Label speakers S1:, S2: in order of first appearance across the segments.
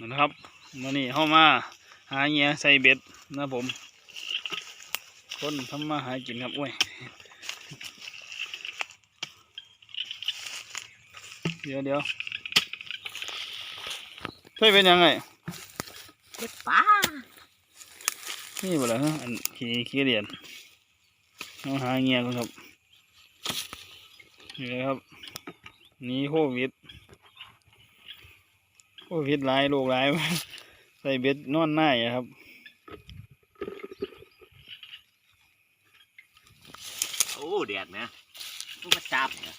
S1: นะครับมานี่เข้ามาหาเงี้ยใส่เบ็ดนะผม คนทำมาหากินครับโอ้ยเดี๋ยวเดี๋ยวเคยเป็นยังไง
S2: เก็บปลา
S1: นี่บ่ล่ะฮะอันขี้ขี้เหรียญต้องหาเงี้ยก่อนครับนี่เลยครับหนี่โควิด โควิดหลายโรคหลายใส่เบ็ดนอนหน้าอะครับ
S2: โอ้แดดนะมันมาจับเนี่ย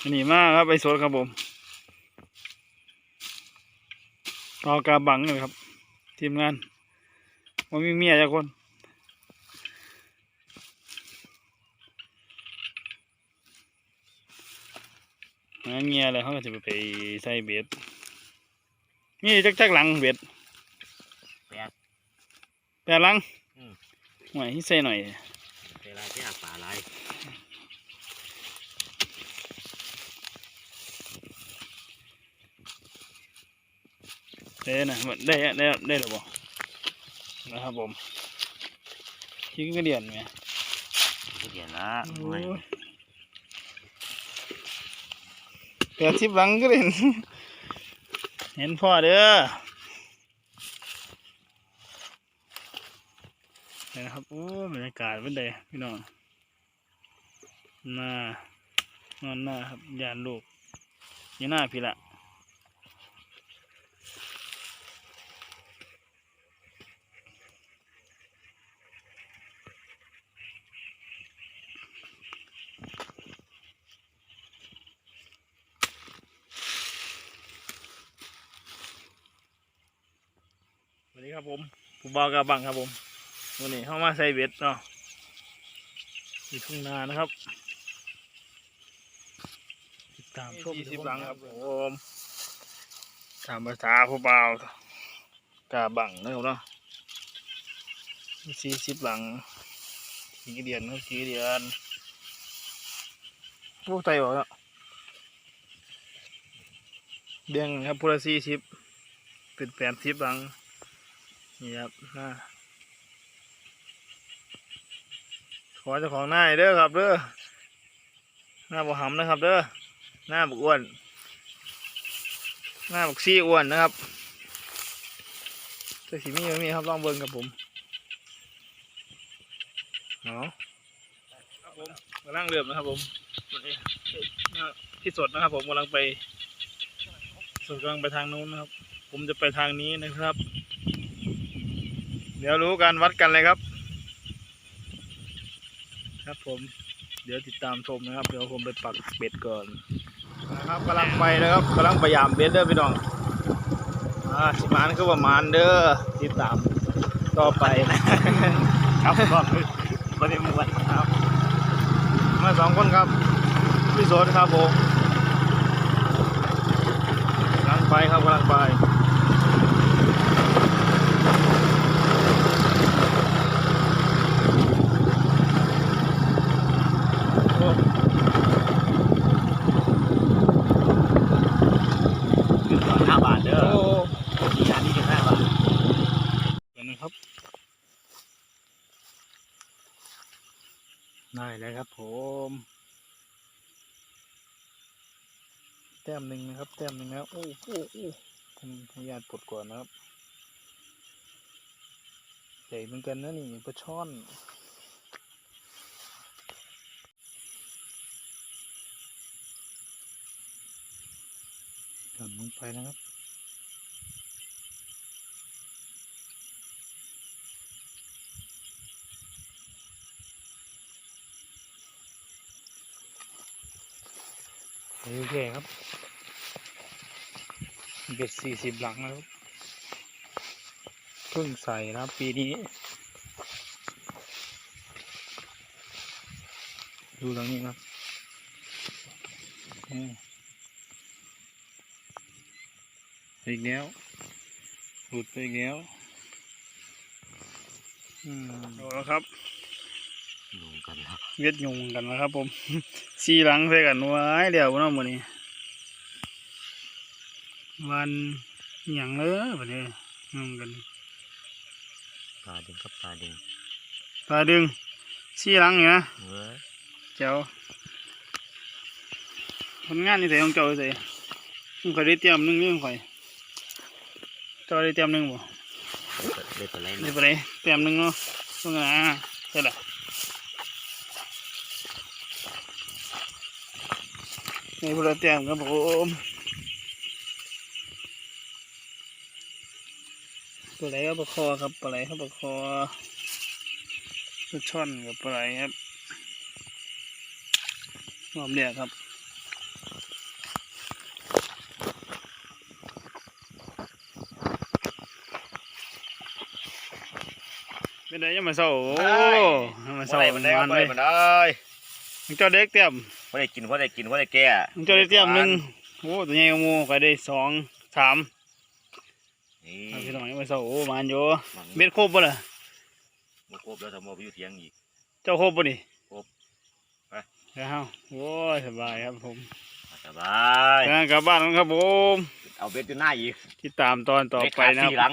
S1: อันนี้มากครับไปสดครับผมรอกาบังเลยครับ ทีมงานว่ามีเมียจักคน หาเมียแล้วเขาก็จะไปใส่เบ็ดนี่จักจักหลังเบ็ด
S2: แปด
S1: แปดหลัง
S2: อืม
S1: หน่อยที่ใส่หน่อย
S2: เวลาที่อาปลาอะไร
S1: ได้นะได้ได้ได้หรือเปล่านะครับผมชิ้นกระเดียนไหม
S2: ที่เดียวนะ
S1: โอ้ยแปดสิบหลังก็เห็น เห็นพ่อเด้อนี่นะครับโอ้บรรยากาศเป็นไงพี่น้องหน้านอนหน้าครับยานลูกยี่หน้าพี่ละ วัสดีครับผมผู้บ่าวกาบังครับผมวันนี้เข้ามาใส่เบ็ดเนาะอยู่ทุ่งนานะครับ ติดตามชมสิบหลังครับผมตามภาษาผู้บ่าวกาบังนะครับเนาะสี่สิบหลังกี่เดือนครับกี่เดือนพวกไตบอกแล้วเบี้ยงครับพูละสี่สิบเป็นแปดสิบหลัง นี่ครับหน้าขอเจ้าของหน้าเด้อครับเด้อหน้าบ่หำนะครับเด้อหน้าบกอ้วน หน้าบักซี่อ้วนนะครับแต่สีมีไม่มีครับลองเบิ่งกับผมเนาะครับผมกำลังเริ่มนะครับผมที่สดนะครับผมกำลังไปสดกำลังไปทางนู้นนะครับ ผมจะไปทางนี้นะครับ เดี๋ยวรู้กันวัดกันเลยครับ ครับผม เดี๋ยวติดตามชมนะครับ เดี๋ยวผมไปปักเบ็ดก่อนนะครับกำลังไปนะครับกำลังพยายามเบ็ดเด้อพี่น้องอ่าสิมานคือประมาณเด้อติดตามต่อไปนะครับก็ไม่ได้มาวันครับ มาสองคนครับพี่โสดครับผมกำลังไปครับกำลังไปโอ้
S2: คือต่อ ห้าบาทเด้อ
S1: โอ้
S2: ที่อันนี้คือห้าบาท
S1: เดี๋ยวนะครับ ได้แล้วครับผม แต้มหนึ่งนะครับ แต้มหนึ่งแล้วโอ้โหโอ้ผมขออนุญาตปลดก่อนนะครับ ใหญ่เหมือนกันนะนี่ปลาช่อน หย่อนลงไปนะครับโอเคครับเบ็ดสี่สิบหลังนะครับเพิ่งใส่นะครับปีนี้ ดูตรงนี้ครับ อืมอีกแล้วหลุดไปอีกแล้วอืมเอาแล้วครับ
S2: ลงกันแล้ว
S1: เวียดยุงกันนะครับ ผมสีหลังใส่กันไว้เดี๋ยวเนาะมื้อนี้ วันอหย่างเลยแบบนี้งงกัน
S2: ปลาดึงกับปลาดึง
S1: ปลาดึงชี้หลังอยู่นะ
S2: เว้ย
S1: เจ้าผลงานนี่ใส่ของเจ้าใส่มึงเคยได้เตรียมหนึงเรื่องข่อย เจ้าได้เตรียมหนึงบ่
S2: เด็ดตัวไร
S1: ได้
S2: เนี่ย
S1: ปะไรเตรียมหนึงเนาะตรงนั้นอะใช่ละนี่พวกเราเตรียมครับผมปลาไหลครับปลาคอครับปลาไหลครับปลาคอปลาช่อนกับปลาไหลครับหอมเดียครับ เป็นไงยังมาเศร้าโอ้ยังมาเศร้า
S2: บ่ได้
S1: มั
S2: มันนได้
S1: มัน
S2: บ่
S1: เล
S2: ได้
S1: ย
S2: มันได้
S1: มึงเจ้าเด็กเตรียม
S2: บ่ได้กินบ่ได้กินบ่ได้แก่
S1: มึงเจ้าได้เตรียมหนึ่งโอ้ตัวใหญ่กว่าหมูก็ได้สองสาม
S2: นี่
S1: เอาพี่น้องยังมาเศร้าโอ้มันอยู่
S2: มัน
S1: เบ็ดครบป่ะล่ะ
S2: บ่ครบแล้วทำบ่ไปอยู่เถียงอีก
S1: เจ้าครบป่ะนี่
S2: ครบไป
S1: แล้วโอ้ยสบายครับผม
S2: สบาย
S1: กำลังกลับบ้านแล้วครับผม
S2: เอาเบ็ดอยู่หน้าอีก
S1: ที่ตามตอนต่อไปนะ
S2: เบ็ดขาดสี่ห
S1: ค
S2: ลั
S1: รับ
S2: ง